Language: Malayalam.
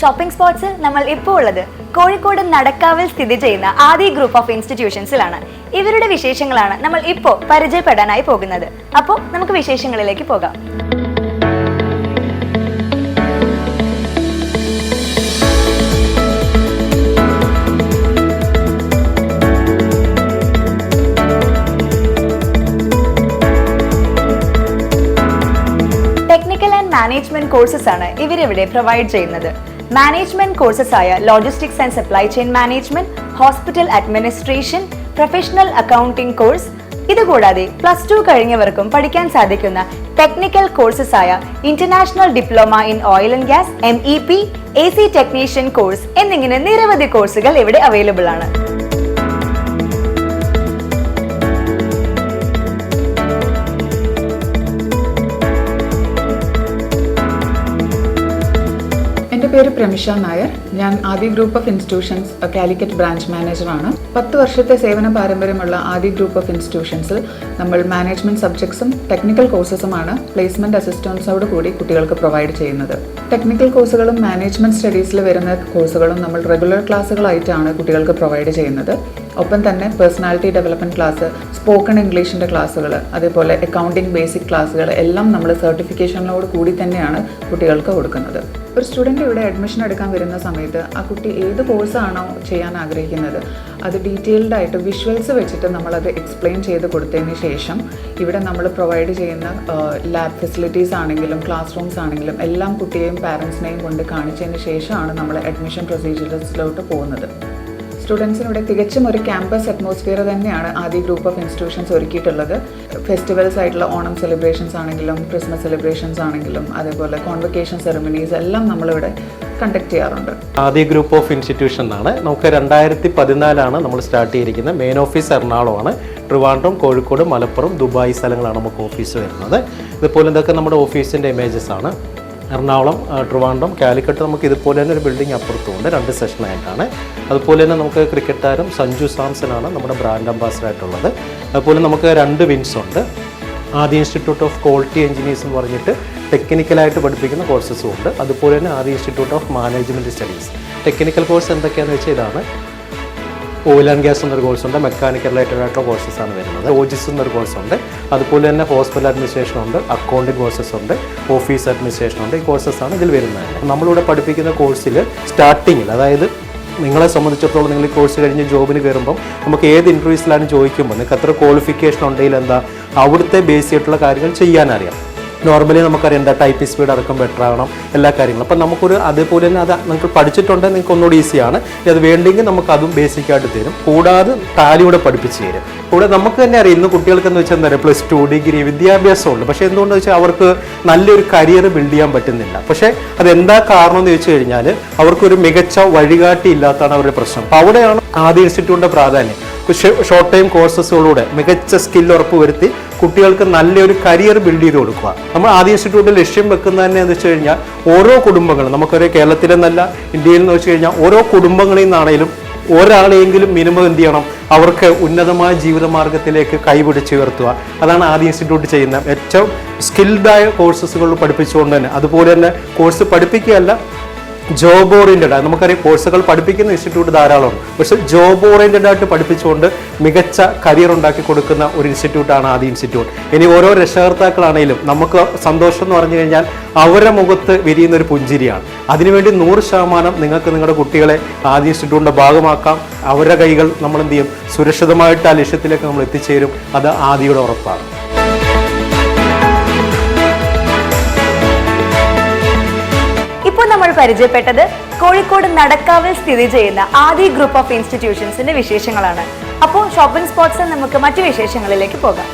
ഷോപ്പിംഗ് സ്പോട്സ് നമ്മൾ ഇപ്പോൾ ഉള്ളത് കോഴിക്കോട് നടക്കാവിൽ സ്ഥിതി ചെയ്യുന്ന ആദി ഗ്രൂപ്പ് ഓഫ് ഇൻസ്റ്റിറ്റ്യൂഷൻസിലാണ് ഇവരുടെ വിശേഷങ്ങളാണ് നമ്മൾ ഇപ്പോൾ പരിചയപ്പെടാനായി പോകുന്നത്. അപ്പോൾ നമുക്ക് വിശേഷങ്ങളിലേക്ക് പോകാം. ടെക്നിക്കൽ ആൻഡ് മാനേജ്മെന്റ് കോഴ്സസ് ആണ് ഇവരിവിടെ പ്രൊവൈഡ് ചെയ്യുന്നത്. മാനേജ്മെന്റ് കോഴ്സസ് ആയ logistics and supply chain management hospital administration professional accounting course ഇതുകൂടാതെ പ്ലസ് ടു കഴിഞ്ഞവർക്കും പഠിക്കാൻ സാധിക്കുന്ന ടെക്നിക്കൽ കോഴ്സസ് ആയ international diploma in oil and gas M E P A C technician course എന്നിങ്ങനെ നിരവധി കോഴ്സുകൾ ഇവിടെ അവൈലബിൾ ആണ്. എന്റെ പേര് പ്രമിഷ നായർ. ഞാൻ Aadi group of institutions Calicut branch മാനേജറാണ് പത്ത് വർഷത്തെ സേവന പാരമ്പര്യമുള്ള ആദി ഗ്രൂപ്പ് ഓഫ് ഇൻസ്റ്റിറ്റ്യൂഷൻസിൽ നമ്മൾ മാനേജ്മെന്റ് സബ്ജക്ട്സും ടെക്നിക്കൽ കോഴ്സസുമാണ് പ്ലേസ്മെന്റ് അസിസ്റ്റൻസോട് കൂടി കുട്ടികൾക്ക് പ്രൊവൈഡ് ചെയ്യുന്നത്. ടെക്നിക്കൽ കോഴ്സുകളും മാനേജ്മെന്റ് സ്റ്റഡീസിൽ വരുന്ന കോഴ്സുകളും നമ്മൾ റെഗുലർ ക്ലാസ്സുകളായിട്ടാണ് കുട്ടികൾക്ക് പ്രൊവൈഡ് ചെയ്യുന്നത്. ഒപ്പം തന്നെ പേഴ്സണാലിറ്റി ഡെവലപ്മെന്റ് ക്ലാസ് സ്പോക്കൺ ഇംഗ്ലീഷിന്റെ ക്ലാസ്സുകൾ അതേപോലെ അക്കൗണ്ടിംഗ് ബേസിക് ക്ലാസ്സുകൾ എല്ലാം നമ്മൾ സർട്ടിഫിക്കേഷനോട് കൂടി തന്നെയാണ് കുട്ടികൾക്ക് കൊടുക്കുന്നത്. ഒരു സ്റ്റുഡന്റ് ഇവിടെ അഡ്മിഷൻ എടുക്കാൻ വരുന്ന സമയത്ത് ആ കുട്ടി ഏത് കോഴ്സാണോ ചെയ്യാൻ ആഗ്രഹിക്കുന്നത് അത് ഡീറ്റെയിൽഡ് ആയിട്ട് വിഷ്വൽസ് വെച്ചിട്ട് നമ്മളത് എക്സ്പ്ലെയിൻ ചെയ്ത് കൊടുത്തതിന് ശേഷം ഇവിടെ നമ്മൾ പ്രൊവൈഡ് ചെയ്യുന്ന ലാബ് ഫെസിലിറ്റീസ് ആണെങ്കിലും ക്ലാസ് റൂംസ് ആണെങ്കിലും എല്ലാം കുട്ടിയെയും പാരൻസിനെയും കൊണ്ട് കാണിച്ചതിന് ശേഷമാണ് നമ്മൾ അഡ്മിഷൻ പ്രൊസീജിയേഴ്സിലോട്ട് പോകുന്നത്. സ്റ്റുഡൻസിനിവിടെ തികച്ചും ഒരു ക്യാമ്പസ് അറ്റ്മോസ്ഫിയർ തന്നെയാണ് ആദ്യ ഗ്രൂപ്പ് ഓഫ് ഇൻസ്റ്റിറ്റ്യൂഷൻസ് ഒരുക്കിയിട്ടുള്ളത്. ഫെസ്റ്റിവൽസ് ആയിട്ടുള്ള ഓണം സെലിബ്രേഷൻസ് ആണെങ്കിലും ക്രിസ്മസ് സെലിബ്രേഷൻസ് ആണെങ്കിലും അതേപോലെ കോൺവെക്കേഷൻ സെറമണീസ് എല്ലാം നമ്മളിവിടെ കണ്ടക്ട് ചെയ്യാറുണ്ട്. ആദ്യ ഗ്രൂപ്പ് ഓഫ് ഇൻസ്റ്റിറ്റ്യൂഷൻ ആണ്. നമുക്ക് രണ്ടായിരത്തി പതിനാലാണ് നമ്മൾ സ്റ്റാർട്ട് ചെയ്തിരിക്കുന്നത്. മെയിൻ ഓഫീസ് എറണാകുളമാണ്. ട്രിവാൻഡ്രം കോഴിക്കോട് മലപ്പുറം ദുബായ് സ്ഥലങ്ങളാണ് നമുക്ക് ഓഫീസ് വരുന്നത്. ഇതുപോലെ ഇതൊക്കെ നമ്മുടെ ഓഫീസിന്റെ ഇമേജസ് ആണ്. എറണാകുളം ട്രിവാൻഡ്രം കാലിക്കട്ട് നമുക്ക് ഇതുപോലെ തന്നെ ഒരു ബിൽഡിംഗ് അപ്പുറത്തുണ്ട്. രണ്ട് സെഷനായിട്ടാണ് അതുപോലെ തന്നെ നമുക്ക് ക്രിക്കറ്റ് താരം സഞ്ജു സാംസൺ ആണ് നമ്മുടെ ബ്രാൻഡ് അംബാസഡർ ആയിട്ടുള്ളത്. അതുപോലെ നമുക്ക് രണ്ട് വിൻസ് ഉണ്ട്. ആദ്യ ഇൻസ്റ്റിറ്റ്യൂട്ട് ഓഫ് ക്വാളിറ്റി എഞ്ചിനീയേഴ്സ് എന്ന് പറഞ്ഞിട്ട് ടെക്നിക്കലായിട്ട് പഠിപ്പിക്കുന്ന കോഴ്സസും ഉണ്ട്. അതുപോലെ തന്നെ Aadya institute of management studies technical course എന്തൊക്കെയാണെന്ന് വെച്ചാൽ ഇതാണ്. ഓയിൽ ആൻഡ് ഗ്യാസ് എന്നൊരു കോഴ്സ് ഉണ്ട് മെക്കാനിക്കൽ റിലേറ്റഡ് ആയിട്ടുള്ള കോഴ്സസ് ആണ് വരുന്നത്. ഓജിസ് എന്നൊരു കോഴ്സ് ഉണ്ട്. അതുപോലെ തന്നെ ഹോസ്പിറ്റൽ അഡ്മിനിസ്ട്രേഷൻ ഉണ്ട് അക്കൗണ്ടിംഗ് കോഴ്സസ് ഉണ്ട് ഓഫീസ് അഡ്മിനിസ്ട്രേഷൻ ഉണ്ട്. ഈ കോഴ്സസ് ആണ് ഇതിൽ വരുന്നത്. നമ്മളിവിടെ പഠിപ്പിക്കുന്ന കോഴ്സിൽ സ്റ്റാർട്ടിങ്ങിൽ അതായത് നിങ്ങളെ സംബന്ധിച്ചിടത്തോളം നിങ്ങൾ ഈ കോഴ്സ് കഴിഞ്ഞ് ജോബിന് കയറുമ്പം നമുക്ക് ഏത് ഇന്റർവ്യൂസിലാണ് ചോദിക്കുമ്പോൾ നിങ്ങൾക്ക് എത്ര ക്വാളിഫിക്കേഷൻ ഉണ്ടെങ്കിൽ എന്താ? അവിടുത്തെ ബേസ് ചെയ്തിട്ടുള്ള കാര്യങ്ങൾ ചെയ്യാനറിയാം. നോർമലി നമുക്കറിയാം എന്താ ടൈപ്പ് സ്പീഡ് അടക്കം ബെറ്റർ ആകണം എല്ലാ കാര്യങ്ങളും. അപ്പം നമുക്കൊരു അതേപോലെ തന്നെ അത് നിങ്ങൾക്ക് പഠിച്ചിട്ടുണ്ടെങ്കിൽ നിങ്ങൾക്ക് ഒന്നുകൂടി ഈസിയാണ് ഇനി അത് വേണ്ടെങ്കിൽ നമുക്ക് അതും ബേസിക് ആയിട്ട് തരും. കൂടാതെ ടാലിയൂടെ പഠിപ്പിച്ച് തരും. കൂടെ നമുക്ക് തന്നെ അറിയാം ഇന്ന് കുട്ടികൾക്ക് എന്ന് വെച്ചാൽ എന്താ പ്ലസ് ടു ഡിഗ്രി വിദ്യാഭ്യാസമുണ്ട്. പക്ഷേ എന്തുകൊണ്ടെന്ന് വെച്ചാൽ അവർക്ക് നല്ലൊരു കരിയർ ബിൽഡ് ചെയ്യാൻ പറ്റുന്നില്ല. പക്ഷേ അതെന്താ കാരണം എന്ന് ചോദിച്ചു കഴിഞ്ഞാൽ അവർക്കൊരു മികച്ച വഴികാട്ടി ഇല്ലാത്തതാണ് അവരുടെ പ്രശ്നം. അപ്പോൾ അവിടെയാണ് ആദ്യ ഇൻസ്റ്റിറ്റ്യൂട്ടിന്റെ പ്രാധാന്യം. ഷോർട്ട് ടൈം കോഴ്സസുകളിലൂടെ മികച്ച സ്കിൽ ഉറപ്പുവരുത്തി കുട്ടികൾക്ക് നല്ലൊരു കരിയർ ബിൽഡ് ചെയ്ത് കൊടുക്കുക. നമ്മൾ ആദ്യ ഇൻസ്റ്റിറ്റ്യൂട്ടിൽ ലക്ഷ്യം വെക്കുന്നത് തന്നെ എന്ന് വെച്ച് കഴിഞ്ഞാൽ ഓരോ കുടുംബങ്ങളും നമുക്കൊരു കേരളത്തിലെന്നല്ല ഇന്ത്യയിൽ എന്ന് വെച്ച് കഴിഞ്ഞാൽ ഓരോ കുടുംബങ്ങളിൽ നിന്നാണെങ്കിലും ഒരാളെയെങ്കിലും മിനിമം എന്ത് ചെയ്യണം? അവർക്ക് ഉന്നതമായ ജീവിതമാർഗത്തിലേക്ക് കൈപിടിച്ച് ഉയർത്തുക. അതാണ് ആദ്യ ഇൻസ്റ്റിറ്റ്യൂട്ട് ചെയ്യുന്ന ഏറ്റവും സ്കിൽഡായ കോഴ്സസുകൾ പഠിപ്പിച്ചുകൊണ്ട് തന്നെ. അതുപോലെ തന്നെ കോഴ്സ് പഠിപ്പിക്കുകയല്ല ജോബ് ഓറിയന്റഡ് ആണ് നമുക്കറിയാം കോഴ്സുകൾ പഠിപ്പിക്കുന്ന ഇൻസ്റ്റിറ്റ്യൂട്ട് ധാരാളമാണ് പക്ഷെ ജോബ് ഓറിയന്റഡ് ആയിട്ട് പഠിപ്പിച്ചുകൊണ്ട് മികച്ച കരിയർ ഉണ്ടാക്കി കൊടുക്കുന്ന ഒരു ഇൻസ്റ്റിറ്റ്യൂട്ടാണ് ആദ്യ ഇൻസ്റ്റിറ്റ്യൂട്ട്. ഇനി ഓരോ രക്ഷകർത്താക്കളാണെങ്കിലും നമുക്ക് സന്തോഷം എന്ന് പറഞ്ഞു കഴിഞ്ഞാൽ അവരുടെ മുഖത്ത് വിരിയുന്ന ഒരു പുഞ്ചിരിയാണ്. അതിനുവേണ്ടി നൂറ് ശതമാനം നിങ്ങൾക്ക് നിങ്ങളുടെ കുട്ടികളെ ആദ്യ ഇൻസ്റ്റിറ്റ്യൂട്ടിന്റെ ഭാഗമാക്കാം. അവരുടെ കൈകൾ നമ്മൾ എന്ത് ചെയ്യും? സുരക്ഷിതമായിട്ട് ആ ലക്ഷ്യത്തിലേക്ക് നമ്മൾ എത്തിച്ചേരും. അത് ആദ്യയുടെ ഉറപ്പാണ്. പരിചയപ്പെട്ടത് കോഴിക്കോട് നടക്കാവിൽ സ്ഥിതി ചെയ്യുന്ന ആദി ഗ്രൂപ്പ് ഓഫ് ഇൻസ്റ്റിറ്റ്യൂഷൻസിന്റെ വിശേഷങ്ങളാണ്. അപ്പോൾ ഷോപ്പിംഗ് സ്പോട്സ് നമുക്ക് മറ്റു വിശേഷങ്ങളിലേക്ക് പോകാം.